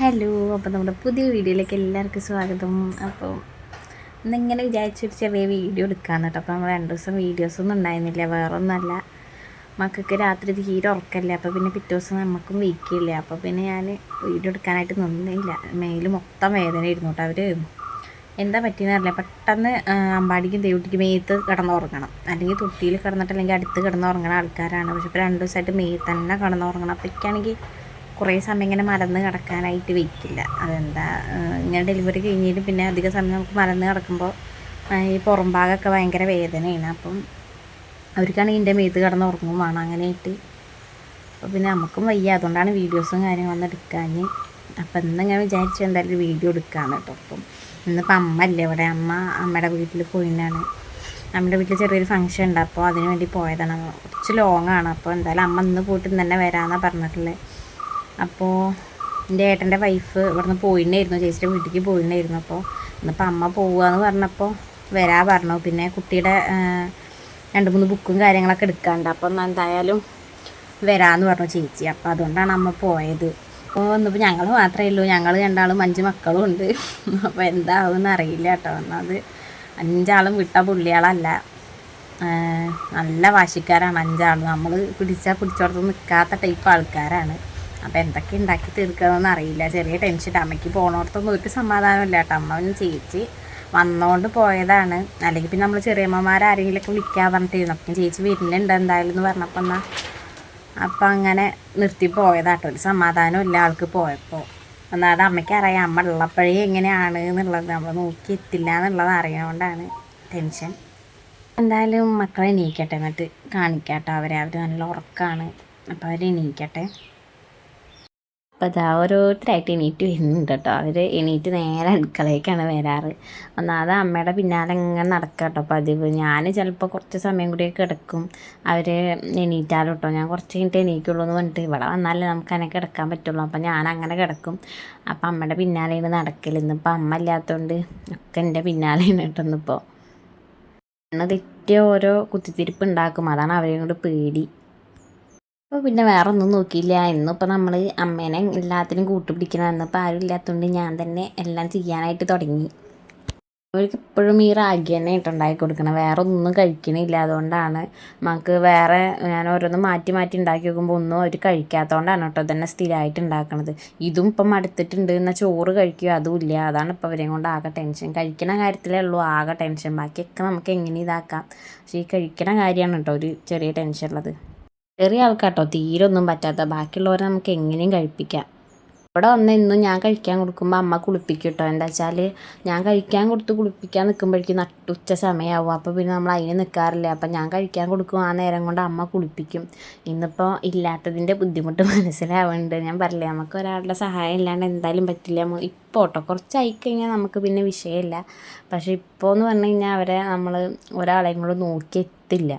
Hello അപ്പോൾ നമ്മുടെ പുതിയ വീഡിയോയിലേക്ക് എല്ലാവർക്കും സ്വാഗതം. അപ്പോൾ ഇന്നിങ്ങനെ വിചാരിച്ചൊരു ചെറിയ വീഡിയോ എടുക്കാമെന്ന് കേട്ടോ. അപ്പോൾ നമ്മൾ രണ്ട് ദിവസം വീഡിയോസൊന്നും ഉണ്ടായിരുന്നില്ല. വേറെ ഒന്നല്ല മക്കൾക്ക് രാത്രി തീരെ ഉറക്കല്ലേ അപ്പോൾ പിന്നെ പിറ്റേ ദിവസം നമുക്കും വീക്കില്ലേ അപ്പോൾ പിന്നെ ഞാൻ വീഡിയോ എടുക്കാനായിട്ട് നിന്നില്ല. മേൽ മൊത്തം വേദന ഇരുന്നു കേട്ടോ അവർ എന്താ പറ്റിയെന്ന് അറിയില്ല. പെട്ടെന്ന് അമ്പാടിക്കും ദേവുട്ടിക്കും മേത്ത് കിടന്നുറങ്ങണം അല്ലെങ്കിൽ തൊട്ടിയിൽ കിടന്നിട്ട് അല്ലെങ്കിൽ അടുത്ത് കിടന്നുറങ്ങണ ആൾക്കാരാണ്. പക്ഷെ ഇപ്പോൾ രണ്ട് ദിവസമായിട്ട് മേത്ത് തന്നെ കിടന്നുറങ്ങണം അപ്പോൾ കുറേ സമയം ഇങ്ങനെ മലന്ന് കിടക്കാനായിട്ട് വെക്കില്ല. അതെന്താ ഇങ്ങനെ ഡെലിവറി കഴിഞ്ഞിട്ട് പിന്നെ അധിക സമയം നമുക്ക് മലന്ന് കിടക്കുമ്പോൾ ഈ പുറം ഭാഗമൊക്കെ ഭയങ്കര വേദനയാണ്. അപ്പം അവർക്കാണെങ്കിൽ എന്റെ മേത്ത് കിടന്ന് ഉറങ്ങും വേണം അങ്ങനെയായിട്ട് അപ്പോൾ പിന്നെ നമുക്കും വയ്യ. അതുകൊണ്ടാണ് വീഡിയോസും കാര്യങ്ങളൊന്നും എടുക്കാൻ അപ്പം ഇന്ന് ഞാൻ വിചാരിച്ചു എന്തായാലും വീഡിയോ എടുക്കുകയാണ് കേട്ടോ. അപ്പം ഇന്നിപ്പോൾ അമ്മ അല്ലേ ഇവിടെ? അമ്മ അമ്മയുടെ വീട്ടിൽ പോയിന്നാണ്. നമ്മുടെ വീട്ടിൽ ചെറിയൊരു ഫംഗ്ഷൻ ഉണ്ട്. അപ്പോൾ അതിന് വേണ്ടി പോയതാണ്. കുറച്ച് ലോങ്ങാണ് അപ്പോൾ എന്തായാലും അമ്മ ഇന്ന് പോയിട്ട് ഇന്ന് തന്നെ വരാമെന്നാണ് പറഞ്ഞിട്ടുള്ളത് അപ്പോൾ എന്റെ ഏട്ടന്റെ വൈഫ് ഇവിടുന്ന് പോയിട്ടുണ്ടായിരുന്നു ചേച്ചിയുടെ വീട്ടിലേക്ക് പോയിട്ടുണ്ടായിരുന്നു അപ്പോൾ ഇന്നിപ്പോൾ അമ്മ പോവുകയെന്ന് പറഞ്ഞപ്പോൾ വരാ പറഞ്ഞു. പിന്നെ കുട്ടിയുടെ രണ്ട് മൂന്ന് ബുക്കും കാര്യങ്ങളൊക്കെ എടുക്കാണ്ട്. അപ്പം എന്തായാലും വരാമെന്ന് പറഞ്ഞു ചേച്ചി. അപ്പോൾ അതുകൊണ്ടാണ് അമ്മ പോയത്. അപ്പോൾ വന്നപ്പോൾ ഞങ്ങൾ മാത്രമേ ഉള്ളൂ. ഞങ്ങൾ രണ്ടാളും അഞ്ച് മക്കളും ഉണ്ട്. അപ്പോൾ എന്താവുമെന്ന് അറിയില്ല കേട്ടോ. ഒന്നത് അഞ്ചാളും വിട്ട പുള്ളിയാളല്ല നല്ല വാശിക്കാരാണ് അഞ്ചാളും. നമ്മൾ പിടിച്ചാൽ പിടിച്ചോടത്ത് നിൽക്കാത്ത ടൈപ്പ് ആൾക്കാരാണ്. അപ്പോൾ എന്തൊക്കെ ഉണ്ടാക്കി തീർക്കണമെന്ന് അറിയില്ല. ചെറിയ ടെൻഷൻ അമ്മയ്ക്ക് പോണോടത്തൊന്നും ഒരു സമാധാനമില്ല കേട്ടോ. അമ്മ ചേച്ചി വന്നുകൊണ്ട് പോയതാണ്. അല്ലെങ്കിൽ പിന്നെ നമ്മൾ ചെറിയമ്മമാരാരെങ്കിലുമൊക്കെ വിളിക്കാൻ പറഞ്ഞിട്ടിരുന്നു. അപ്പം ചേച്ചി വരുന്നുണ്ട് എന്തായാലും എന്ന് പറഞ്ഞപ്പോൾ എന്നാൽ അപ്പം അങ്ങനെ നിർത്തി പോയതാട്ടോ ഒരു സമാധാനം ഇല്ല ആൾക്ക് പോയപ്പോൾ ഒന്നാമത് അമ്മയ്ക്ക് അറിയാം. അമ്മ ഉള്ളപ്പോഴേ എങ്ങനെയാണ് എന്നുള്ളത്. നമ്മൾ നോക്കി എത്തില്ല എന്നുള്ളത് അറിയണോണ്ടാണ് ടെൻഷൻ എന്തായാലും മക്കളെ എണീക്കട്ടെ എന്നിട്ട് കാണിക്കാട്ടോ. അവരെ അവർ നല്ല ഉറക്കമാണ് അപ്പോൾ അവർ എണീക്കട്ടെ. അപ്പോൾ അതാ ഓരോരുത്തരായിട്ട് എണീറ്റ് വരുന്നുണ്ട് കേട്ടോ. അവർ എണീറ്റ് നേരെ അടുക്കളയ്ക്കാണ് വരാറ്. ഒന്നാമത് അമ്മയുടെ പിന്നാലെ ഇങ്ങനെ നടക്കുക കേട്ടോ പതിവ്. ഞാൻ ചിലപ്പോൾ കുറച്ച് സമയം കൂടിയൊക്കെ കിടക്കും. അവർ എണീറ്റാലും കേട്ടോ. ഞാൻ കുറച്ച് കഴിഞ്ഞിട്ട് എണീക്കുള്ളൂ എന്ന് പറഞ്ഞിട്ട് ഇവിടെ വന്നാലേ നമുക്ക് അങ്ങനെ കിടക്കാൻ പറ്റുള്ളൂ. അപ്പം ഞാൻ അങ്ങനെ കിടക്കും. അപ്പം അമ്മയുടെ പിന്നാലെയാണ് നടക്കലിന്ന് ഇപ്പം അമ്മ ഇല്ലാത്തതുകൊണ്ട് ഒക്കെ എന്റെ പിന്നാലെയാണ് കേട്ടോ ഇന്നിപ്പോൾ കണ്ണ് തെറ്റിയ ഓരോ കുത്തിത്തിരിപ്പ് ഉണ്ടാക്കും. അതാണ് അവരെയും കൂടി പേടി. അപ്പോൾ പിന്നെ വേറെ ഒന്നും നോക്കിയില്ല. ഇന്നിപ്പോൾ നമ്മൾ അമ്മേനെ എല്ലാത്തിനും കൂട്ടുപിടിക്കണം. എന്നിപ്പോൾ ആരും ഇല്ലാത്തതുകൊണ്ട് ഞാൻ തന്നെ എല്ലാം ചെയ്യാനായിട്ട് തുടങ്ങി. അവർക്ക് എപ്പോഴും ഈ റാഗി തന്നെ ഇട്ടുണ്ടാക്കി കൊടുക്കണം. വേറെ ഒന്നും കഴിക്കണില്ല. അതുകൊണ്ടാണ് നമുക്ക് വേറെ ഞാൻ ഓരോന്ന് മാറ്റി മാറ്റി ഉണ്ടാക്കി നോക്കുമ്പോൾ ഒന്നും അവർ കഴിക്കാത്തതുകൊണ്ടാണ് കേട്ടോ തന്നെ സ്ഥിരമായിട്ട് ഉണ്ടാക്കണത്. ഇതും ഇപ്പം മടുത്തിട്ടുണ്ട് എന്നാൽ ചോറ് കഴിക്കുക അതും ഇല്ല. അതാണ് ഇപ്പോൾ അവരെയും കൊണ്ട് ആകെ ടെൻഷൻ. കഴിക്കണ കാര്യത്തിലേ ഉള്ളൂ ആകെ ടെൻഷൻ. ബാക്കിയൊക്കെ നമുക്ക് എങ്ങനെ ഇതാക്കാം. പക്ഷേ ഈ കഴിക്കണ കാര്യമാണ് കേട്ടോ ഒരു ചെറിയ ടെൻഷൻ ഉള്ളത് ചെറിയ ആൾക്കാട്ടോ തീരെ ഒന്നും പറ്റാത്ത. ബാക്കിയുള്ളവരെ നമുക്ക് എങ്ങനെയും കഴിപ്പിക്കാം. ഇവിടെ വന്ന് ഇന്നും ഞാൻ കഴിക്കാൻ കൊടുക്കുമ്പോൾ അമ്മ കുളിപ്പിക്കും കേട്ടോ എന്താ വെച്ചാൽ ഞാൻ കഴിക്കാൻ കൊടുത്ത് കുളിപ്പിക്കാൻ നിൽക്കുമ്പോഴേക്കും നട്ടുച്ച സമയമാവും അപ്പോൾ പിന്നെ നമ്മൾ അതിന് നിൽക്കാറില്ല അപ്പം ഞാൻ കഴിക്കാൻ കൊടുക്കും. ആ നേരം കൊണ്ട് അമ്മ കുളിപ്പിക്കും. ഇന്നിപ്പോൾ ഇല്ലാത്തതിന്റെ ബുദ്ധിമുട്ട് മനസ്സിലാവുന്നുണ്ട് ഞാൻ പറയില്ല നമുക്ക് ഒരാളുടെ സഹായം ഇല്ലാണ്ട് എന്തായാലും പറ്റില്ല. ഇപ്പോൾ കേട്ടോ കുറച്ചായി കഴിഞ്ഞാൽ നമുക്ക് പിന്നെ വിഷയമില്ല. പക്ഷേ ഇപ്പോൾ എന്ന് പറഞ്ഞു കഴിഞ്ഞാൽ അവരെ നമ്മൾ ഒരാളെയും കൂടെ നോക്കി എത്തില്ല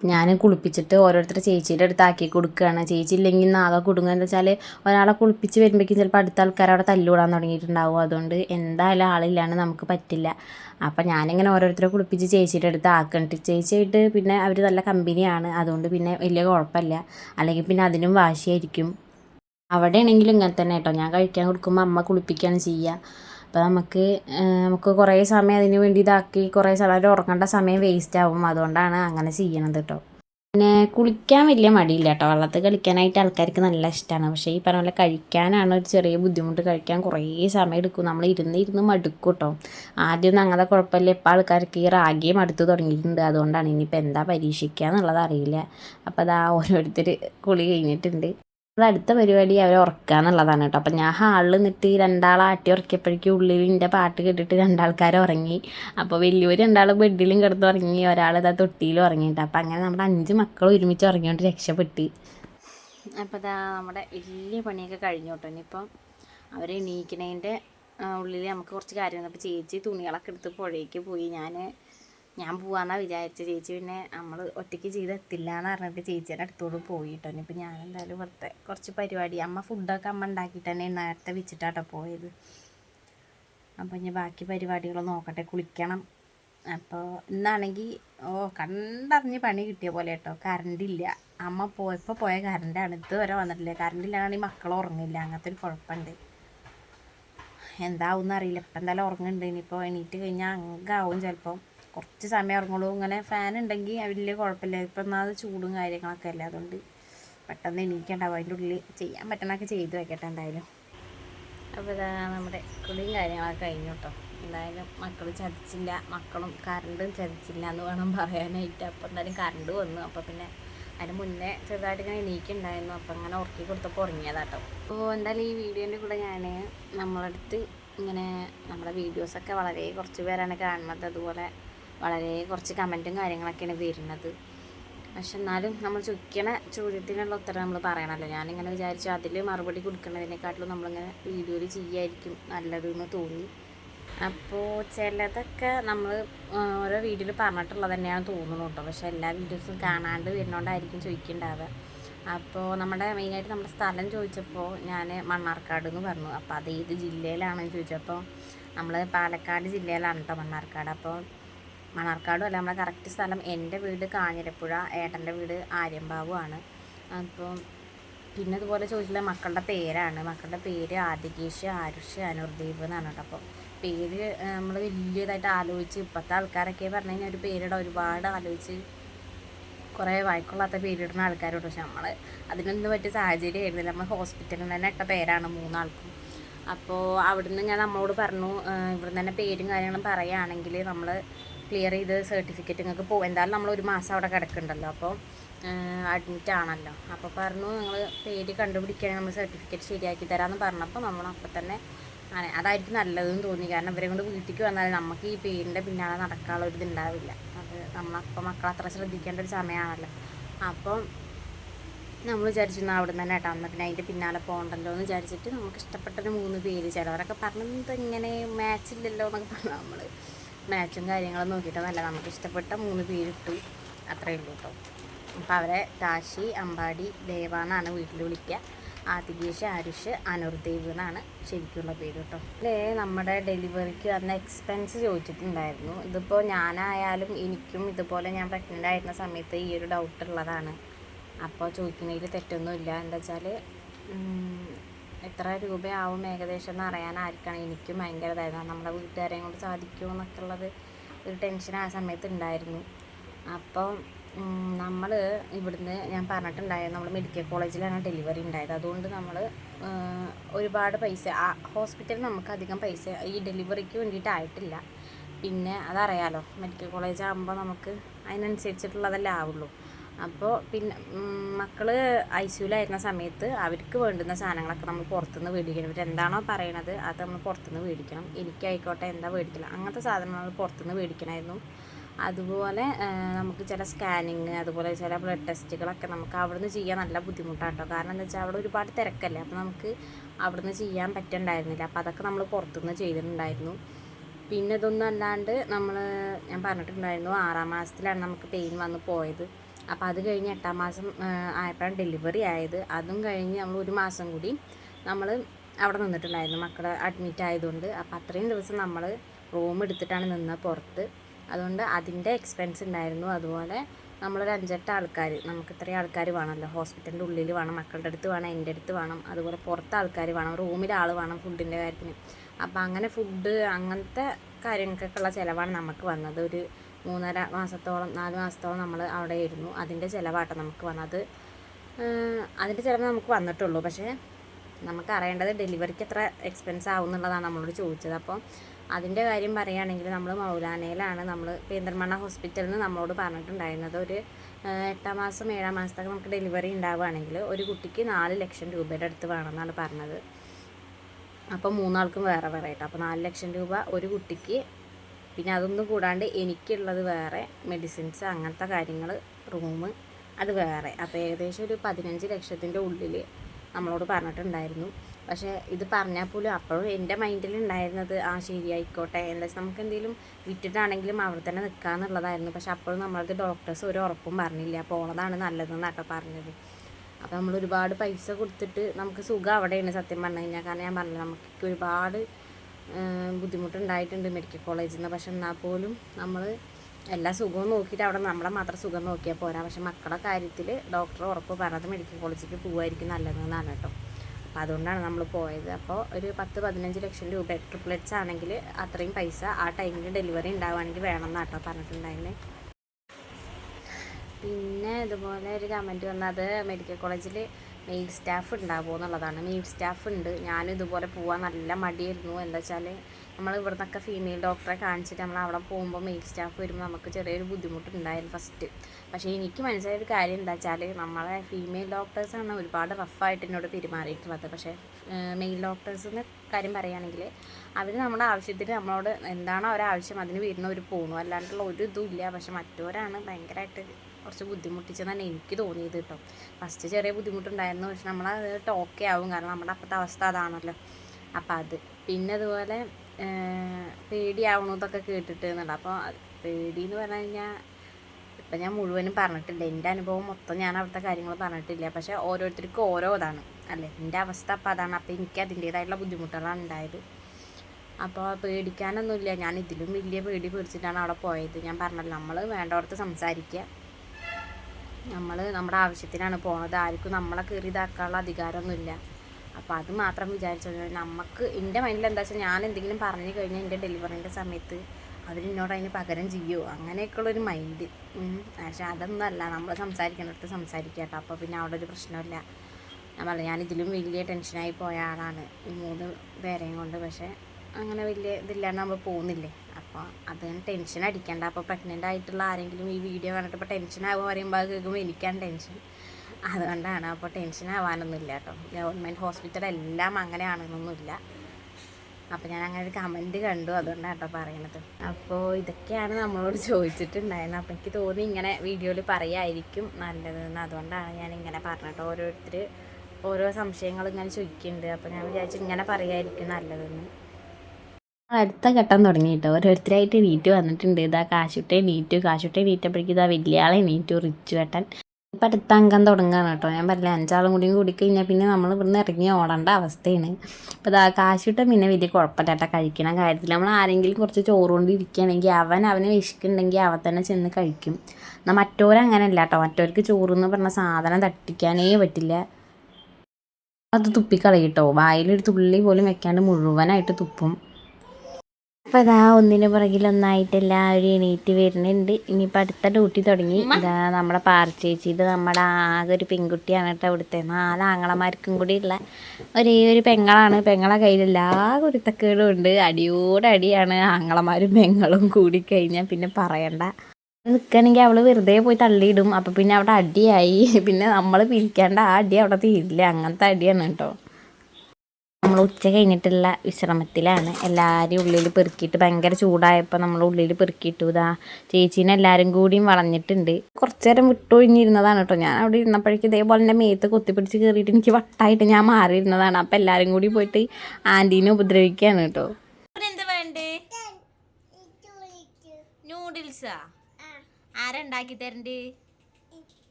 ഞാൻ കുളിപ്പിച്ചിട്ട് ഓരോരുത്തരുടെ ചേച്ചിയുടെ അടുത്ത് ആക്കി കൊടുക്കുകയാണ് ചേച്ചി ഇല്ലെങ്കിൽ ആകെ കുടുങ്ങുക എന്ന് വെച്ചാൽ ഒരാളെ കുളിപ്പിച്ച് വരുമ്പോഴേക്കും ചിലപ്പോൾ അടുത്ത ആൾക്കാർ അവിടെ തല്ലുകൂടാൻ തുടങ്ങിയിട്ടുണ്ടാവും. അതുകൊണ്ട് എന്തായാലും ആളില്ലാണ്ട് നമുക്ക് പറ്റില്ല. അപ്പം ഞാനിങ്ങനെ ഓരോരുത്തരെ കുളിപ്പിച്ച് ചേച്ചിയുടെ അടുത്ത് ആക്കണിട്ട് ചേച്ചിയായിട്ട് പിന്നെ അവർ നല്ല കമ്പനിയാണ്. അതുകൊണ്ട് പിന്നെ വലിയ കുഴപ്പമില്ല അല്ലെങ്കിൽ പിന്നെ അതിനും വാശിയായിരിക്കും. അവിടെ ആണെങ്കിലും ഇങ്ങനെ തന്നെ കേട്ടോ. ഞാൻ കഴിക്കാൻ കൊടുക്കുമ്പോൾ അമ്മ കുളിപ്പിക്കുകയാണ് ചെയ്യുക അപ്പോൾ നമുക്ക് നമുക്ക് കുറേ സമയം അതിന് വേണ്ടി ഇതാക്കി കുറേ സമയം ഉറങ്ങേണ്ട സമയം വേസ്റ്റ് ആവും. അതുകൊണ്ടാണ് അങ്ങനെ ചെയ്യണത് കേട്ടോ പിന്നെ കുളിക്കാൻ വലിയ മടിയില്ല കേട്ടോ വെള്ളത്തിൽ കളിക്കാനായിട്ട് ആൾക്കാർക്ക് നല്ല ഇഷ്ടമാണ് പക്ഷേ ഈ പറഞ്ഞ പോലെ കഴിക്കാനാണ് ഒരു ചെറിയ ബുദ്ധിമുട്ട്. കഴിക്കാൻ കുറേ സമയം എടുക്കും. നമ്മൾ ഇരുന്ന് ഇരുന്ന് മടുക്കും കേട്ടോ ആദ്യമൊന്നും അങ്ങനത്തെ കുഴപ്പമില്ല. ഇപ്പോൾ ആൾക്കാർക്ക് ഈ റാഗിയും അടുത്ത് തുടങ്ങിയിട്ടുണ്ട്. അതുകൊണ്ടാണ് ഇനിയിപ്പോൾ എന്താ പരീക്ഷിക്കുക എന്നുള്ളത് അറിയില്ല. അപ്പോൾ അതാ ഓരോരുത്തർ കുളി കഴിഞ്ഞിട്ടുണ്ട്. അടുത്ത പരിപാടി അവരെ ഉറക്കുക എന്നുള്ളതാണ് കേട്ടോ. അപ്പം ഞാൻ ഹാളിൽ നിന്നിട്ട് രണ്ടാളാട്ടി ഉറക്കിയപ്പോഴേക്കും ഉള്ളിൽ എന്റെ പാട്ട് കേട്ടിട്ട് രണ്ടാൾക്കാർ ഉറങ്ങി. അപ്പോൾ വലിയൊരു രണ്ടാൾ ബെഡിലും കിടന്ന് ഉറങ്ങി ഒരാൾ ഇതാ തൊട്ടിയിലും ഉറങ്ങിയിട്ട് അപ്പം അങ്ങനെ നമ്മുടെ അഞ്ച് മക്കൾ ഒരുമിച്ച് ഉറങ്ങിയോണ്ട് രക്ഷപ്പെട്ട്. അപ്പോൾ ഇതാ നമ്മുടെ വലിയ പണിയൊക്കെ കഴിഞ്ഞു കേട്ടോ. ഇനിയിപ്പം അവർ എണീക്കണതിന്റെ ഉള്ളിൽ നമുക്ക് കുറച്ച് കാര്യങ്ങൾ അപ്പോൾ ചേച്ചി തുണികളൊക്കെ എടുത്ത് പുഴയ്ക്ക് പോയി. ഞാൻ ഞാൻ പോവാന്നാ വിചാരിച്ച. ചേച്ചി പിന്നെ നമ്മൾ ഒറ്റയ്ക്ക് ചെയ്തെത്തില്ല എന്ന് പറഞ്ഞിട്ട് ചേച്ചിയുടെ അടുത്തോട് പോയി കേട്ടോ. ഇനിയിപ്പോൾ ഞാൻ എന്തായാലും വെറുതെ കുറച്ച് പരിപാടി. അമ്മ ഫുഡൊക്കെ അമ്മ ഉണ്ടാക്കിയിട്ട് തന്നെ നേരത്തെ വെച്ചിട്ടാട്ടോ പോയത്. അപ്പോൾ ഇനി ബാക്കി പരിപാടികൾ നോക്കട്ടെ. കുളിക്കണം. അപ്പോൾ ഇന്നാണെങ്കിൽ ഓ കണ്ടറിഞ്ഞ് പണി കിട്ടിയ പോലെ കേട്ടോ. കറണ്ടില്ല അമ്മ പോയപ്പോൾ പോയ കറണ്ടാണ് ഇതുവരെ വന്നിട്ടില്ല. കറണ്ടില്ലാണെങ്കിൽ മക്കൾ ഉറങ്ങില്ല. അങ്ങനത്തെ ഒരു കുഴപ്പമുണ്ട് എന്താവും എന്നറിയില്ല ഇപ്പം എന്തായാലും ഉറങ്ങുന്നുണ്ട്. ഇനിയിപ്പോൾ എണീറ്റ് കഴിഞ്ഞാൽ അങ്കാവും ചിലപ്പം. കുറച്ച് സമയം ഇറങ്ങുള്ളൂ. ഇങ്ങനെ ഫാൻ ഉണ്ടെങ്കിൽ വലിയ കുഴപ്പമില്ല. ഇപ്പം ഒന്നാമത് ചൂടും കാര്യങ്ങളൊക്കെ അല്ലേ? അതുകൊണ്ട് പെട്ടെന്ന് എണീക്കണ്ടാവും അതിന്റെ ഉള്ളിൽ ചെയ്യാൻ പറ്റണൊക്കെ ചെയ്ത് വെക്കട്ടെ എന്തായാലും. അപ്പോൾ ഇതാ നമ്മുടെ കുളിയും കാര്യങ്ങളൊക്കെ കഴിഞ്ഞു കേട്ടോ എന്തായാലും മക്കൾ ചതിച്ചില്ല. മക്കളും കറണ്ടും ചതിച്ചില്ല എന്ന് വേണം പറയാനായിട്ട്. അപ്പോൾ എന്തായാലും കറണ്ട് വന്നു. അപ്പോൾ പിന്നെ അതിന് മുന്നേ ചെറുതായിട്ട് ഇങ്ങനെ എണീക്കുണ്ടായിരുന്നു. അപ്പോൾ അങ്ങനെ ഉറക്കി കൊടുത്തപ്പോൾ ഉറങ്ങിയതാട്ടോ അപ്പോൾ എന്തായാലും ഈ വീഡിയോന്റെ കൂടെ ഞാൻ നമ്മളടുത്ത് ഇങ്ങനെ നമ്മുടെ വീഡിയോസൊക്കെ വളരെ കുറച്ച് പേരാണ് കാണുന്നത്. അതുപോലെ വളരെ കുറച്ച് കമന്റും കാര്യങ്ങളൊക്കെയാണ് വരുന്നത്. പക്ഷെ എന്നാലും നമ്മൾ ചോദിക്കണ ചോദ്യത്തിനുള്ള ഉത്തരം നമ്മൾ പറയണമല്ലോ ഞാനിങ്ങനെ വിചാരിച്ചു അതിൽ മറുപടി കൊടുക്കുന്നതിനെക്കാട്ടിലും നമ്മളിങ്ങനെ വീഡിയോയിൽ ചെയ്യായിരിക്കും നല്ലതെന്ന് തോന്നി. അപ്പോൾ ചിലതൊക്കെ നമ്മൾ ഓരോ വീഡിയോയിൽ പറഞ്ഞിട്ടുള്ളത് തന്നെയാണ് തോന്നുന്നു കേട്ടോ. പക്ഷേ എല്ലാ വീഡിയോസും കാണാണ്ട് വരുന്നോണ്ടായിരിക്കും ചോദിക്കേണ്ടാവുക. അപ്പോൾ നമ്മുടെ മെയിനായിട്ട് നമ്മുടെ സ്ഥലം ചോദിച്ചപ്പോൾ ഞാൻ മണ്ണാർക്കാട് എന്ന് പറഞ്ഞു. അപ്പോൾ അത് ഏത് ജില്ലയിലാണെന്ന് ചോദിച്ചപ്പോൾ നമ്മൾ പാലക്കാട് ജില്ലയിലാണ് കേട്ടോ മണ്ണാർക്കാട്. അപ്പോൾ മണർക്കാടും അല്ല നമ്മുടെ കറക്റ്റ് സ്ഥലം എന്റെ വീട് കാഞ്ഞിരപ്പുഴ ഏട്ടന്റെ വീട് ആര്യമ്പാവുമാണ് അപ്പോൾ പിന്നെ അതുപോലെ ചോദിച്ചില്ല മക്കളുടെ പേരാണ്. മക്കളുടെ പേര് ആദികേഷ് ആരുഷ് അനുർദീപ് എന്നാണ് കേട്ടോ. അപ്പോൾ പേര് നമ്മൾ വലിയതായിട്ട് ആലോചിച്ച് ഇപ്പോഴത്തെ ആൾക്കാരൊക്കെ പറഞ്ഞു കഴിഞ്ഞാൽ ഒരു പേരിടാൻ ഒരുപാട് ആലോചിച്ച് കുറേ വായിക്കൊള്ളാത്ത പേരിടുന്ന ആൾക്കാരുണ്ട്. പക്ഷെ നമ്മൾ അതിനൊന്നും പറ്റിയ സാഹചര്യമായിരുന്നില്ല നമ്മൾ ഹോസ്പിറ്റലിൽ തന്നെ ഇട്ട പേരാണ് മൂന്നാൾക്കും. അപ്പോൾ അവിടുന്ന് ഞാൻ നമ്മളോട് പറഞ്ഞു ഇവിടുന്ന് തന്നെ പേരും കാര്യങ്ങളും പറയുകയാണെങ്കിൽ നമ്മൾ ക്ലിയർ ചെയ്ത് സർട്ടിഫിക്കറ്റ് നിങ്ങൾക്ക് പോകും എന്തായാലും നമ്മൾ ഒരു മാസം അവിടെ കിടക്കുന്നുണ്ടല്ലോ അപ്പോൾ അഡ്മിറ്റ് ആണല്ലോ. അപ്പോൾ പറഞ്ഞു നിങ്ങൾ പേര് കണ്ടുപിടിക്കുകയാണെങ്കിൽ നമ്മൾ സർട്ടിഫിക്കറ്റ് ശരിയാക്കി തരാമെന്ന് പറഞ്ഞപ്പോൾ നമ്മൾ അപ്പം തന്നെ അങ്ങനെ അതായിരിക്കും നല്ലതെന്ന് തോന്നി. കാരണം ഇവരെ കൊണ്ട് വീട്ടിലേക്ക് വന്നാൽ നമുക്ക് ഈ പേരിന്റെ പിന്നാലെ നടക്കാനുള്ള ഒരു ഇതുണ്ടാവില്ല. അത് നമ്മളപ്പം മക്കൾ അത്ര ശ്രദ്ധിക്കേണ്ട ഒരു സമയമാണല്ലോ അപ്പം നമ്മൾ വിചാരിച്ചു എന്നാൽ അവിടെ തന്നെ കേട്ടോ. എന്നാൽ പിന്നെ അതിന്റെ പിന്നാലെ പോകണ്ടല്ലോ എന്ന് വിചാരിച്ചിട്ട് നമുക്ക് ഇഷ്ടപ്പെട്ടൊരു മൂന്ന് പേര് ചിലവരൊക്കെ പറഞ്ഞത് ഇങ്ങനെ മാച്ച് ഇല്ലല്ലോ എന്നൊക്കെ പറഞ്ഞു. നമ്മൾ മാച്ചും കാര്യങ്ങളും നോക്കിയിട്ടൊന്നല്ല നമുക്ക് ഇഷ്ടപ്പെട്ട മൂന്ന് പേരിട്ടു. അത്രയേ ഉള്ളൂ കേട്ടോ അപ്പോൾ അവരെ താശി അമ്പാടി ദേവ എന്നാണ് വീട്ടിൽ വിളിക്കുക ആതികേഷ് ആരുഷ് അനുർദേവ് എന്നാണ് ശരിക്കുള്ള പേര് കേട്ടോ അല്ലേ നമ്മുടെ ഡെലിവറിക്ക് വന്ന എക്സ്പെൻസ് ചോദിച്ചിട്ടുണ്ടായിരുന്നു. ഇതിപ്പോൾ ഞാനായാലും എനിക്കും ഇതുപോലെ ഞാൻ പ്രഗ്നന്റ് ആയിരുന്ന സമയത്ത് ഈ ഒരു ഡൗട്ട് ഉള്ളതാണ്. അപ്പോൾ ചോദിക്കുന്നതിൽ തെറ്റൊന്നുമില്ല. എന്താ വെച്ചാൽ എത്ര രൂപയാവും ഏകദേശം എന്ന് അറിയാൻ എനിക്കും ഭയങ്കര ഇതായിരുന്നു. നമ്മുടെ വീട്ടുകാരെയും കൊണ്ട് സാധിക്കുമോ എന്നൊക്കെ ഉള്ളത് ഒരു ടെൻഷൻ ആ സമയത്ത് ഉണ്ടായിരുന്നു അപ്പം നമ്മൾ ഇവിടുന്ന് ഞാൻ പറഞ്ഞിട്ടുണ്ടായിരുന്നു നമ്മൾ മെഡിക്കൽ കോളേജിലാണ് ഡെലിവറി ഉണ്ടായത്. അതുകൊണ്ട് നമ്മൾ ഒരുപാട് പൈസ ആ ഹോസ്പിറ്റലിൽ നമുക്ക് അധികം പൈസ ഈ ഡെലിവറിക്ക് വേണ്ടിയിട്ടായിട്ടില്ല പിന്നെ അതറിയാലോ മെഡിക്കൽ കോളേജ് ആകുമ്പോൾ നമുക്ക് അതിനനുസരിച്ചിട്ടുള്ളതല്ലേ ആവുള്ളൂ. അപ്പോൾ പിന്നെ മക്കൾ ഐ സിയുലായിരുന്ന സമയത്ത് അവർക്ക് വേണ്ടുന്ന സാധനങ്ങളൊക്കെ നമ്മൾ പുറത്തുനിന്ന് മേടിക്കണം. ഇവർ എന്താണോ പറയണത് അത് നമ്മൾ പുറത്തുനിന്ന് മേടിക്കണം. എനിക്കായിക്കോട്ടെ എന്താ മേടിക്കില്ല അങ്ങനത്തെ സാധനങ്ങൾ പുറത്തുനിന്ന് മേടിക്കണമായിരുന്നു. അതുപോലെ നമുക്ക് ചില സ്കാനിങ് അതുപോലെ ചില ബ്ലഡ് ടെസ്റ്റുകളൊക്കെ നമുക്ക് അവിടുന്ന് ചെയ്യാൻ നല്ല ബുദ്ധിമുട്ടാണ് കേട്ടോ കാരണം എന്താ വെച്ചാൽ അവിടെ ഒരുപാട് തിരക്കല്ലേ? അപ്പോൾ നമുക്ക് അവിടുന്ന് ചെയ്യാൻ പറ്റണ്ടായിരുന്നില്ല. അപ്പോൾ അതൊക്കെ നമ്മൾ പുറത്തുനിന്ന് ചെയ്തിട്ടുണ്ടായിരുന്നു. പിന്നെ ഇതൊന്നും അല്ലാണ്ട് നമ്മൾ ഞാൻ പറഞ്ഞിട്ടുണ്ടായിരുന്നു ആറാം മാസത്തിലാണ് നമുക്ക് പെയിൻ വന്ന് പോയത്. അപ്പോൾ അത് കഴിഞ്ഞ് എട്ടാം മാസം ആയപ്പോഴാണ് ഡെലിവറി ആയത്. അതും കഴിഞ്ഞ് നമ്മൾ ഒരു മാസം കൂടി നമ്മൾ അവിടെ നിന്നിട്ടുണ്ടായിരുന്നു. മക്കളെ അഡ്മിറ്റ് ആയതുകൊണ്ട്. അപ്പോൾ അത്രയും ദിവസം നമ്മൾ റൂം എടുത്തിട്ടാണ് നിന്നത് പുറത്ത്. അതുകൊണ്ട് അതിന്റെ എക്സ്പെൻസ് ഉണ്ടായിരുന്നു. അതുപോലെ നമ്മളൊരു അഞ്ചെട്ട് ആൾക്കാർ നമുക്ക് ഇത്രയും ആൾക്കാർ വേണമല്ലോ. ഹോസ്പിറ്റലിന്റെ ഉള്ളിൽ വേണം മക്കളുടെ അടുത്ത് വേണം എന്റെ അടുത്ത് വേണം. അതുപോലെ പുറത്ത് ആൾക്കാർ വേണം റൂമിൽ ആൾ വേണം ഫുഡിന്റെ കാര്യത്തിന്. അപ്പോൾ അങ്ങനെ ഫുഡ് അങ്ങനത്തെ കാര്യങ്ങൾക്കൊക്കെയുള്ള ചിലവാണ് നമുക്ക് വന്നത്. ഒരു മൂന്നര മാസത്തോളം നാല് മാസത്തോളം നമ്മൾ അവിടെ ഇരുന്നു. അതിന്റെ ചിലവാട്ടം നമുക്ക് വന്നത്. അതിന്റെ ചിലവ് നമുക്ക് വന്നിട്ടുള്ളൂ. പക്ഷേ നമുക്ക് അറിയേണ്ടത് ഡെലിവറിക്ക് എത്ര എക്സ്പെൻസ് ആവും എന്നുള്ളതാണ് നമ്മളോട് ചോദിച്ചത്. അപ്പോൾ അതിന്റെ കാര്യം പറയുകയാണെങ്കിൽ നമ്മൾ മൗലാനയിലാണ് നമ്മൾ പെരിന്തൽമണ്ണ ഹോസ്പിറ്റലിൽ നിന്ന് നമ്മളോട് പറഞ്ഞിട്ടുണ്ടായിരുന്നത്. ഒരു എട്ടാം മാസം ഏഴാം മാസത്തൊക്കെ നമുക്ക് ഡെലിവറി ഉണ്ടാവുകയാണെങ്കിൽ ഒരു കുട്ടിക്ക് നാല് ലക്ഷം രൂപയുടെ അടുത്ത് വേണമെന്നാണ് പറഞ്ഞത്. അപ്പോൾ മൂന്നാൾക്കും വേറെ വേറെ ആയിട്ട് അപ്പോൾ നാല് ലക്ഷം രൂപ ഒരു കുട്ടിക്ക് പിന്നെ അതൊന്നും കൂടാണ്ട് എനിക്കുള്ളത് വേറെ മെഡിസിൻസ് അങ്ങനത്തെ കാര്യങ്ങൾ റൂം അത് വേറെ. അപ്പോൾ ഏകദേശം ഒരു പതിനഞ്ച് ലക്ഷത്തിന്റെ ഉള്ളിൽ നമ്മളോട് പറഞ്ഞിട്ടുണ്ടായിരുന്നു. പക്ഷേ ഇത് പറഞ്ഞാൽ പോലും അപ്പോഴും എന്റെ മൈൻഡിൽ ഉണ്ടായിരുന്നത് ആ ശരിയായിക്കോട്ടെ എന്താ വെച്ചാൽ നമുക്ക് എന്തെങ്കിലും വിറ്റിട്ടാണെങ്കിലും അവിടെ തന്നെ നിൽക്കാമെന്നുള്ളതായിരുന്നു പക്ഷെ അപ്പോഴും നമ്മളത് ഡോക്ടേഴ്സ് ഒരു ഉറപ്പും പറഞ്ഞില്ല. പോണതാണ് നല്ലതെന്നാട്ടോ പറഞ്ഞത്. അപ്പോൾ നമ്മൾ ഒരുപാട് പൈസ കൊടുത്തിട്ട് നമുക്ക് സുഖം അവിടെയാണ് സത്യം പറഞ്ഞു കഴിഞ്ഞാൽ കാരണം ഞാൻ പറഞ്ഞു നമുക്ക് ഒരുപാട് ബുദ്ധിമുട്ടുണ്ടായിട്ടുണ്ട് മെഡിക്കൽ കോളേജിൽ നിന്ന്. പക്ഷെ എന്നാൽ പോലും നമ്മൾ എല്ലാ സുഖവും നോക്കിയിട്ട് അവിടെ നമ്മളെ മാത്രം സുഖം നോക്കിയാൽ പോരാ. പക്ഷെ മക്കളുടെ കാര്യത്തിൽ ഡോക്ടർ ഉറപ്പ് പറഞ്ഞത് മെഡിക്കൽ കോളേജിലേക്ക് പോകുമായിരിക്കും നല്ലതെന്നാണ് കേട്ടോ. അപ്പോൾ അതുകൊണ്ടാണ് നമ്മൾ പോയത്. അപ്പോൾ ഒരു പത്ത് പതിനഞ്ച് ലക്ഷം രൂപ ട്രിപ്ലെറ്റ്സ് ആണെങ്കിൽ അത്രയും പൈസ ആ ടൈമിൽ ഡെലിവറി ഉണ്ടാവുകയാണെങ്കിൽ വേണം എന്നാട്ടോ പറഞ്ഞിട്ടുണ്ടായിരുന്നത് പിന്നെ ഇതുപോലെ ഒരു കമന്റ് വന്നത് മെഡിക്കൽ കോളേജിൽ മെയിൽ സ്റ്റാഫ് ഉണ്ടാവുമോ എന്നുള്ളതാണ്. മെയിൽ സ്റ്റാഫ് ഉണ്ട്. ഞാനും ഇതുപോലെ പോകാൻ നല്ല മടിയായിരുന്നു. എന്താ വെച്ചാൽ നമ്മൾ ഇവിടുന്നൊക്കെ ഫീമെയിൽ ഡോക്ടറെ കാണിച്ചിട്ട് നമ്മൾ അവിടെ പോകുമ്പോൾ മെയിൽ സ്റ്റാഫ് വരുമ്പോൾ നമുക്ക് ചെറിയൊരു ബുദ്ധിമുട്ടുണ്ടായിരുന്നു ഫസ്റ്റ് പക്ഷേ എനിക്ക് മനസ്സിലായ ഒരു കാര്യം എന്താ വെച്ചാൽ നമ്മളെ ഫീമെയിൽ ഡോക്ടേഴ്സാണ് ഒരുപാട് റഫായിട്ട് എന്നോട് പെരുമാറിയിട്ടുള്ളത്. പക്ഷേ മെയിൽ ഡോക്ടേഴ്സിന്റെ കാര്യം പറയുകയാണെങ്കിൽ അവർ നമ്മുടെ ആവശ്യത്തിന് നമ്മളോട് എന്താണോ അവരാവശ്യം അതിന് വരുന്ന ഒരു അല്ലാണ്ടുള്ള ഒരു ഇതും ഇല്ല. പക്ഷെ മറ്റവരാണ് ഭയങ്കരമായിട്ട് കുറച്ച് ബുദ്ധിമുട്ടിച്ചെന്നാണ് എനിക്ക് തോന്നിയത് കേട്ടോ. ഫസ്റ്റ് ചെറിയ ബുദ്ധിമുട്ടുണ്ടായിരുന്നു. പക്ഷെ നമ്മളത് ടോക്കെ ആവും. കാരണം നമ്മുടെ അപ്പോഴത്തെ അവസ്ഥ അതാണല്ലോ. അപ്പം അത്. പിന്നെ അതുപോലെ പേടിയാവണമെന്നൊക്കെ കേട്ടിട്ട് എന്നുള്ളത് അപ്പോൾ പേടി എന്ന് പറഞ്ഞു കഴിഞ്ഞാൽ ഇപ്പം ഞാൻ മുഴുവനും പറഞ്ഞിട്ടില്ല. എന്റെ അനുഭവം മൊത്തം ഞാൻ അവിടുത്തെ കാര്യങ്ങൾ പറഞ്ഞിട്ടില്ല. പക്ഷേ ഓരോരുത്തർക്കും ഓരോ ഇതാണ്. അല്ലേ? എന്റെ അവസ്ഥ അപ്പം അതാണ്. അപ്പോൾ എനിക്ക് അതിന്റേതായിട്ടുള്ള ബുദ്ധിമുട്ടുകളാണ് ഉണ്ടായത്. അപ്പോൾ പേടിക്കാനൊന്നുമില്ല. ഞാൻ ഇതിലും വലിയ പേടി പേടിച്ചിട്ടാണ് അവിടെ പോയത്. ഞാൻ പറഞ്ഞല്ലോ നമ്മൾ വേണ്ടവർക്ക് സംസാരിക്കുക. നമ്മൾ നമ്മുടെ ആവശ്യത്തിനാണ് പോണത്. ആർക്കും നമ്മളെ കയറി ഇതാക്കാനുള്ള അധികാരമൊന്നുമില്ല. അപ്പോൾ അത് മാത്രം വിചാരിച്ചു നമുക്ക് എന്റെ മൈൻഡിൽ എന്താ വെച്ചാൽ ഞാൻ എന്തെങ്കിലും പറഞ്ഞു കഴിഞ്ഞാൽ എന്റെ ഡെലിവറിന്റെ സമയത്ത് അവരെന്നോട് അതിന് പകരം ചെയ്യുമോ അങ്ങനെയൊക്കെയുള്ളൊരു മൈൻഡ് പക്ഷെ അതൊന്നുമല്ല നമ്മൾ സംസാരിക്കുന്നിടത്ത് സംസാരിക്കുക കേട്ടോ അപ്പോൾ പിന്നെ അവിടെ ഒരു പ്രശ്നമില്ല. ഞാൻ പറഞ്ഞു ഞാൻ ഇതിലും വലിയ ടെൻഷനായി പോയ ആളാണ്. ഈ മൂന്ന് പേരെയും കൊണ്ട്. പക്ഷേ അങ്ങനെ വലിയ ഇതില്ലാണ്ട് നമ്മൾ പോകുന്നില്ലേ? അപ്പോൾ അതിന് ടെൻഷൻ അടിക്കേണ്ട. അപ്പോൾ പ്രഗ്നന്റ് ആയിട്ടുള്ള ആരെങ്കിലും ഈ വീഡിയോ കണ്ടിട്ട് ഇപ്പോൾ ടെൻഷൻ ആകുമ്പോൾ പറയുമ്പോൾ അത് കേൾക്കുമ്പോൾ എനിക്കാണ് ടെൻഷൻ അതുകൊണ്ടാണ് അപ്പോൾ ടെൻഷൻ ആവാനൊന്നുമില്ല കേട്ടോ. ഗവൺമെന്റ് ഹോസ്പിറ്റൽ എല്ലാം അങ്ങനെയാണെന്നൊന്നുമില്ല. അപ്പോൾ ഞാൻ അങ്ങനെ ഒരു കമന്റ് കണ്ടു. അതുകൊണ്ടാണ് കേട്ടോ പറയണത്. അപ്പോൾ ഇതൊക്കെയാണ് നമ്മളോട് ചോദിച്ചിട്ടുണ്ടായിരുന്നത്. അപ്പോൾ എനിക്ക് തോന്നി ഇങ്ങനെ വീഡിയോയിൽ പറയായിരിക്കും നല്ലതെന്ന്. അതുകൊണ്ടാണ് ഞാൻ ഇങ്ങനെ പറഞ്ഞിട്ട് ഓരോരുത്തർ ഓരോ സംശയങ്ങൾ ഇങ്ങനെ ചോദിക്കുന്നുണ്ട് അപ്പോൾ ഞാൻ വിചാരിച്ചു ഇങ്ങനെ പറയായിരിക്കും നല്ലതെന്ന്. അടുത്ത ഘട്ടം തുടങ്ങി കേട്ടോ ഓരോരുത്തരായിട്ട് നീറ്റ് വന്നിട്ടുണ്ട്. ഇതാ കാശുട്ടേ നീറ്റു കാശുട്ടെ നീറ്റപ്പോഴേക്കും ഇതാ വലിയ നീറ്റു റിച്ചു ഏട്ടൻ. ഇപ്പം അടുത്ത അംഗം തുടങ്ങുകയാണ് കേട്ടോ. ഞാൻ പറഞ്ഞില്ല അഞ്ചാളും കൂടിയും കൂടി കഴിഞ്ഞാൽ പിന്നെ നമ്മൾ ഇവിടുന്ന് ഇറങ്ങി ഓടേണ്ട അവസ്ഥയാണ്. അപ്പോൾ ഇതാ കാശുട്ട പിന്നെ വലിയ കുഴപ്പമില്ല കേട്ടോ. കഴിക്കണ കാര്യത്തിൽ നമ്മൾ ആരെങ്കിലും കുറച്ച് ചോറ് കൊണ്ട് ഇരിക്കുകയാണെങ്കിൽ അവൻ അവന് വിശക്കുന്നുണ്ടെങ്കിൽ അവൻ തന്നെ ചെന്ന് കഴിക്കും. എന്നാൽ മറ്റോരങ്ങനെയല്ല കേട്ടോ. മറ്റവർക്ക് ചോറ് എന്ന് പറഞ്ഞ സാധനം തട്ടിക്കാനേ പറ്റില്ല. അത് തുപ്പിക്കളയിട്ടോ വായിലൊരു തുള്ളി പോലും വെക്കാണ്ട് മുഴുവനായിട്ട് തുപ്പും. അപ്പോൾ അതാ ഒന്നിന് പുറകിൽ ഒന്നായിട്ട് എല്ലാവരും എണീറ്റ് വരുന്നുണ്ട്. ഇനിയിപ്പോൾ അടുത്ത ഡ്യൂട്ടി തുടങ്ങി. ഇതാ നമ്മുടെ പാർച്ചേച്ചി ഇത് നമ്മുടെ ആകെ ഒരു പെൺകുട്ടിയാണ് കേട്ടോ ഇവിടുത്തെ. നാല് ആങ്ങളമാർക്കും കൂടി ഉള്ള ഒരേ ഒരു പെങ്ങളാണ്. പെങ്ങളെ കയ്യിൽ എല്ലാ കുരുത്തക്കേടും ഉണ്ട്. അടിയോടെ അടിയാണ് ആങ്ങളമാരും പെങ്ങളും കൂടി കഴിഞ്ഞാൽ പിന്നെ പറയണ്ട. നിൽക്കുകയാണെങ്കിൽ അവൾ വെറുതെ പോയി തള്ളിയിടും. അപ്പോൾ പിന്നെ അവിടെ അടിയായി. പിന്നെ നമ്മൾ പിരിക്കേണ്ട ആ അടി അവിടെ തീരില്ല. അങ്ങനത്തെ അടിയാണ് കേട്ടോ. നമ്മൾ ഉച്ച കഴിഞ്ഞിട്ടുള്ള വിശ്രമത്തിലാണ്. എല്ലാവരും ഉള്ളിൽ പെറുക്കിയിട്ട് ഭയങ്കര ചൂടായപ്പോൾ നമ്മൾ ഉള്ളിൽ പെറുക്കിയിട്ടു ഇതാ ചേച്ചീനെ എല്ലാവരും കൂടിയും വളഞ്ഞിട്ടുണ്ട്. കുറച്ച് നേരം വിട്ടൊഴിഞ്ഞിരുന്നതാണ് കേട്ടോ. ഞാൻ അവിടെ ഇരുന്നപ്പോഴേക്കും ഇതേപോലെ എന്റെ മേത്ത് കൊത്തിപ്പിടിച്ച് കയറിയിട്ട് എനിക്ക് വട്ടായിട്ട് ഞാൻ മാറിയിരുന്നതാണ്. അപ്പോൾ എല്ലാവരും കൂടി പോയിട്ട് ആന്റീനെ ഉപദ്രവിക്കുകയാണ് കേട്ടോ. നൂഡിൽസാ? ആരുണ്ടാക്കി തരണ്ട്?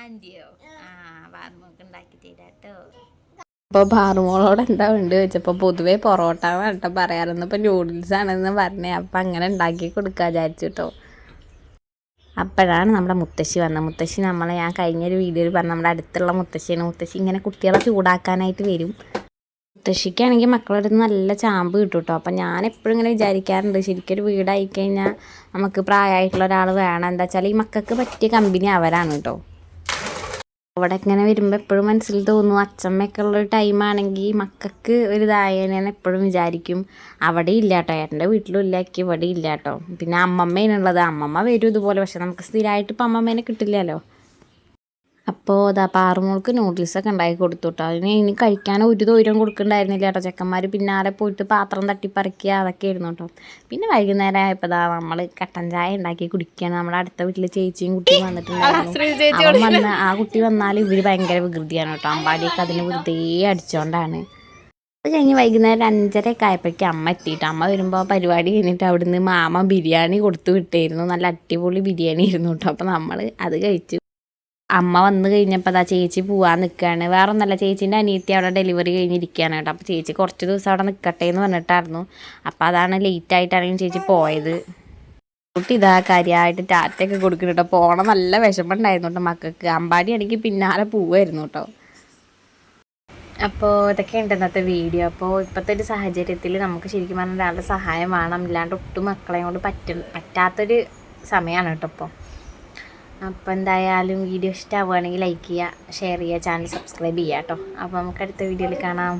ആന്റിയോ ആ വാർമൊക്കെ ഉണ്ടാക്കി തരാട്ടോ അപ്പോൾ ബാറുമോളോട് എന്താ ഉണ്ട് വെച്ചപ്പോൾ പൊതുവേ പൊറോട്ട വേണ്ട പറയാറുണ്ട് ഇപ്പോൾ നൂഡിൽസ് ആണെന്ന് പറഞ്ഞേ. അപ്പം അങ്ങനെ ഉണ്ടാക്കി കൊടുക്കാൻ വിചാരിച്ചു കേട്ടോ അപ്പോഴാണ് നമ്മുടെ മുത്തശ്ശി വന്നത്. മുത്തശ്ശി നമ്മളെ ഞാൻ കഴിഞ്ഞൊരു വീഡിയോയിൽ പറഞ്ഞ നമ്മുടെ അടുത്തുള്ള മുത്തശ്ശിയാണ്. മുത്തശ്ശി ഇങ്ങനെ കുട്ടികളെ ചൂടാക്കാനായിട്ട് വരും. മുത്തശ്ശിക്കാണെങ്കിൽ മക്കളുടെ അടുത്ത് നല്ല ചാമ്പ് കിട്ടും കേട്ടോ അപ്പം ഞാൻ എപ്പോഴും ഇങ്ങനെ വിചാരിക്കാറുണ്ട്. ശരിക്കും ഒരു വീടായി കഴിഞ്ഞാൽ നമുക്ക് പ്രായമായിട്ടുള്ള ഒരാൾ വേണം. എന്താ വെച്ചാൽ ഈ മക്കൾക്ക് പറ്റിയ കമ്പനി അവരാണ് കേട്ടോ അവിടെ ഇങ്ങനെ വരുമ്പോൾ എപ്പോഴും മനസ്സിൽ തോന്നും അച്ചമ്മയൊക്കെ ഉള്ളൊരു ടൈമാണെങ്കിൽ മക്കൾക്ക് ഒരു ഇതായതിനെ എപ്പോഴും വിചാരിക്കും. അവിടെ ഇല്ല കേട്ടോ ഏട്ടന്റെ വീട്ടിലും ഇല്ലാക്കി ഇവിടെ ഇല്ല കേട്ടോ പിന്നെ അമ്മമ്മേനുള്ളത് അമ്മമ്മ വരും ഇതുപോലെ പക്ഷെ നമുക്ക് സ്ഥിരമായിട്ട് ഇപ്പം അമ്മമ്മേനെ കിട്ടില്ലല്ലോ. അപ്പോൾ അതാ പാറുമോൾക്ക് നൂഡിൽസൊക്കെ ഉണ്ടാക്കി കൊടുത്തു കേട്ടോ അതിന് ഇനി കഴിക്കാൻ ഒരു ദൂരം കൊടുക്കണ്ടായിരുന്നില്ല കേട്ടോ. ചെക്കന്മാർ പിന്നാലെ പോയിട്ട് പാത്രം തട്ടിപ്പറിക്കുക അതൊക്കെ ആയിരുന്നു കേട്ടോ. പിന്നെ വൈകുന്നേരം ആയപ്പോൾ ഇതാ നമ്മൾ കട്ടൻ ചായ ഉണ്ടാക്കി കുടിക്കുകയാണ് നമ്മുടെ അടുത്ത വീട്ടിലെ ചേച്ചിയും കുട്ടിയും വന്നിട്ടുണ്ടായിരുന്നു. അവൻ വന്ന് ആ കുട്ടി വന്നാൽ ഇവർ ഭയങ്കര വികൃതിയാണ് കേട്ടോ. അമ്പാടിയൊക്കെ അതിന് വെറുതെ അടിച്ചുകൊണ്ടാണ് അത് കഴിഞ്ഞ് വൈകുന്നേരം അഞ്ചരയൊക്കെ ആയപ്പോഴേക്കും അമ്മ എത്തിയിട്ട് അമ്മ വരുമ്പോൾ പരിപാടി കഴിഞ്ഞിട്ട് അവിടുന്ന് മാമ ബിരിയാണി കൊടുത്തു വിട്ടായിരുന്നു നല്ല അടിപൊളി ബിരിയാണി ആയിരുന്നു കേട്ടോ. അപ്പോൾ നമ്മൾ അത് കഴിച്ചു. അമ്മ വന്നു കഴിഞ്ഞപ്പോൾ അതാ ചേച്ചി പോവാൻ നിൽക്കുകയാണ് വേറെ ഒന്നല്ല ചേച്ചീന്റെ അനിയത്തി അവിടെ ഡെലിവറി കഴിഞ്ഞിരിക്കുകയാണ് കേട്ടോ. അപ്പോൾ ചേച്ചി കുറച്ച് ദിവസം അവിടെ നിൽക്കട്ടെ എന്ന് പറഞ്ഞിട്ടായിരുന്നു. അപ്പോൾ അതാണ് ലേറ്റ് ആയിട്ടാണ് ചേച്ചി പോയത്. കുട്ടി ഇതാ കാര്യമായിട്ട് ടാറ്റയൊക്കെ കൊടുക്കുന്നു കേട്ടോ. പോണം നല്ല വിഷമമുണ്ടായിരുന്നു കേട്ടോ മക്കൾക്ക്. അമ്പാടി ആണെങ്കിൽ പിന്നാലെ പോവായിരുന്നു കേട്ടോ. അപ്പോൾ ഇതൊക്കെയുണ്ട് ഇന്നത്തെ വീഡിയോ അപ്പോൾ ഇപ്പോഴത്തെ ഒരു സാഹചര്യത്തിൽ നമുക്ക് ശരിക്കും പറഞ്ഞാൽ ഒരാളുടെ സഹായം വേണം. ഇല്ലാണ്ട് ഒട്ടും മക്കളെ കൊണ്ട് പറ്റ പറ്റാത്തൊരു സമയമാണ് കേട്ടോ ഇപ്പോൾ അപ്പോൾ എന്തായാലും വീഡിയോ ഇഷ്ടമാവുകയാണെങ്കിൽ ലൈക്ക് ചെയ്യുക ഷെയർ ചെയ്യുക ചാനൽ സബ്സ്ക്രൈബ് ചെയ്യുക കേട്ടോ അപ്പോൾ നമുക്ക് അടുത്ത വീഡിയോയിൽ കാണാം.